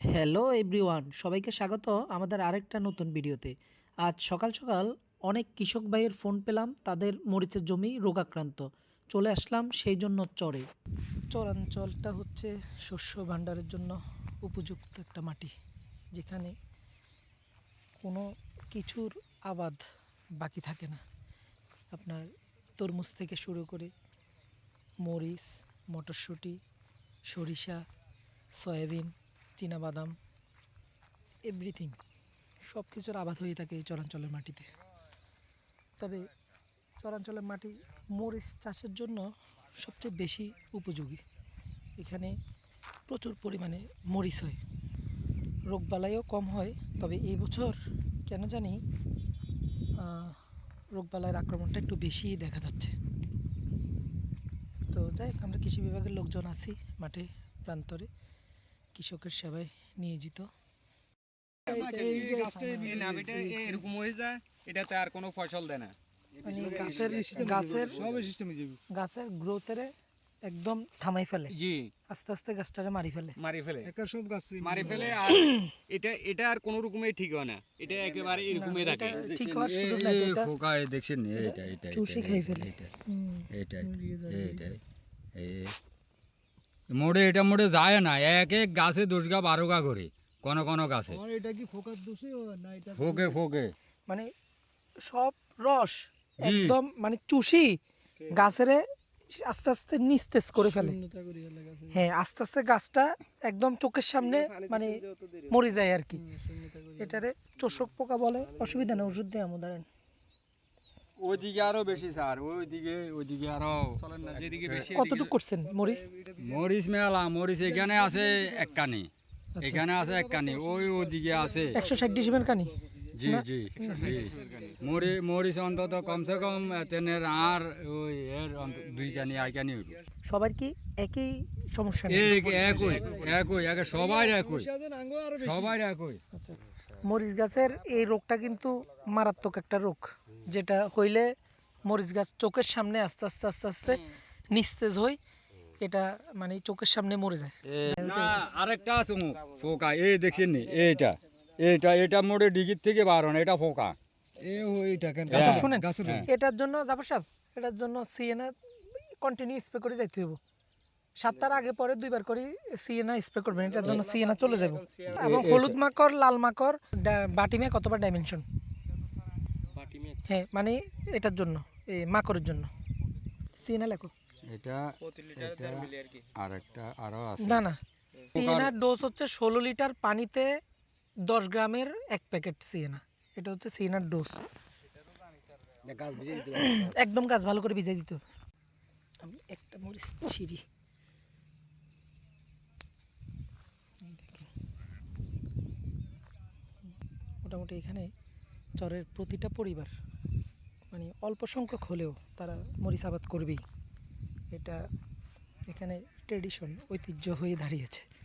Hello everyone সবাইকে স্বাগত আমাদের আরেকটা নতুন ভিডিওতে। আজ সকাল সকাল অনেক কৃষক ভাইয়ের ফোন পেলাম, তাদের মরিচের জমি রোগাক্রান্ত। চলে আসলাম সেই জন্য চরে। চরাঞ্চলটা হচ্ছে শস্য ভাণ্ডারের জন্য উপযুক্ত একটা মাটি, যেখানে কোনো কিছুর আবাদ বাকি থাকে না। আপনার তরমুজ থেকে শুরু করে মরিচ, মটরশুঁটি, সরিষা, সয়াবিন বাদাম এভরিথিং সব কিছুর আবাদ হয়ে থাকে এই চরাঞ্চলের মাটিতে। তবে চরাঞ্চলের মাটি মরিচ চাষের জন্য সবচেয়ে বেশি উপযোগী। এখানে প্রচুর পরিমাণে মরিচ হয়। রোগবালাইও কম হয়, তবে এই বছর কেন জানি রোগবালাইয়ের আক্রমণটা একটু বেশিই দেখা যাচ্ছে। তো যাই আমরা কৃষি বিভাগের লোকজন আছি মাঠে, প্রান্তরে। কৃষকের সেবায় নিয়োজিত এরকম হয়ে যায় এটাতে আর কোনো ফসল দেয় না মানে গাছের গ্রোথের একদম থামাই ফেলে জি আস্তে আস্তে গাছটারে মারি ফেলে মারি ফেলে একার সব গাছ মারি ফেলে আর এটা এটা আর কোনো রকমের ঠিক হয় না এটা একেবারে এরকমই থাকে এটা ঠিক হওয়ার সুযোগ নাই এটা ফোকা এই দেখছেন নি? এইটা এইটা চুষে খেয়ে ফেলে। এইটা এইটা এই মোড়ে এটা মোড়ে যায় না। এক এক গাছে দশ গা বারো গা করে কোন কোন গাছে। এটা কি ফোকাস দোষে না এটা ফোকে ফোকে? মানে সব রস একদম মানে চুষি গাছেরে আস্তে আস্তে নিস্তেজ করে ফেলে। হ্যাঁ আস্তে আস্তে গাছটা একদম চোখের সামনে মানে মরে যায় আর কি। এটারে চোষক পোকা বলে অসুবিধা নেই ওষুধ দিয়ে আমাদের ওইদিকে আরও বেশি স্যার। ওইদিকে ওইদিকে আরও যেদিকে বেশি কতটুকু করছেন মরিচ? মরিচ মেলা মরিচ এখানে আছে এক কানি। আচ্ছা। এখানে আছে এক কানি ওই ওদিকে আছে। একশো ষাট ডিসিমের কানি? জি জি জি। মরি মরিচ অন্তত কমসে কম তেনের আর ওই এর দুই কানি আই কানি হইব। সবার কি একই সমস্যা নেই? এই একই একই একে সবাই একই সবাই একই। আচ্ছা। মরিচ গাছের এই রোগটা কিন্তু মারাত্মক একটা রোগ। যেটা হইলে মরিচ গাছ চোখের সামনে আস্তে আস্তে আস্তে আস্তে নিস্তেজ হই এটা মানে চোখের সামনে মরে যায়। না আরেকটা আছে ফোকা এই দেখছেন নি এইটা এইটা এটা মোড়ে ডিগির থেকে বার এটা ফোকা। হ্যাঁ, শুনেন? হ্যাঁ। এটার জন্য যাব সাহেব এটার জন্য সিএনএ কন্টিনিউ স্প্রে করে যাইতে হইব। সাতটার আগে পরে দুইবার করে সিএনএ স্প্রে করবেন এটার জন্য সিএনএ চলে যাবে এবং হলুদ মাকড় লাল মাকড় ডা- বাটিমে কতবার ডাইমেনশন হ্যাঁ মানে এটার জন্য এই মাকড়ের জন্য। লেখো। এটা এটা আরেকটা আরও আছে। না না। ডোজ হচ্ছে ষোলো লিটার পানিতে দশ গ্রামের এক প্যাকেট এটা হচ্ছে ডোজ একদম গাছ ভালো করে ভিজে দিতে হবে। আমি একটা মরিচ ছিঁড়ি। মোটামুটি এখানে চরের প্রতিটা পরিবার মানে অল্প সংখ্যক হলেও তারা মরিচ আবাদ করবেই। এটা এখানে ট্রেডিশন ঐতিহ্য হয়ে দাঁড়িয়েছে।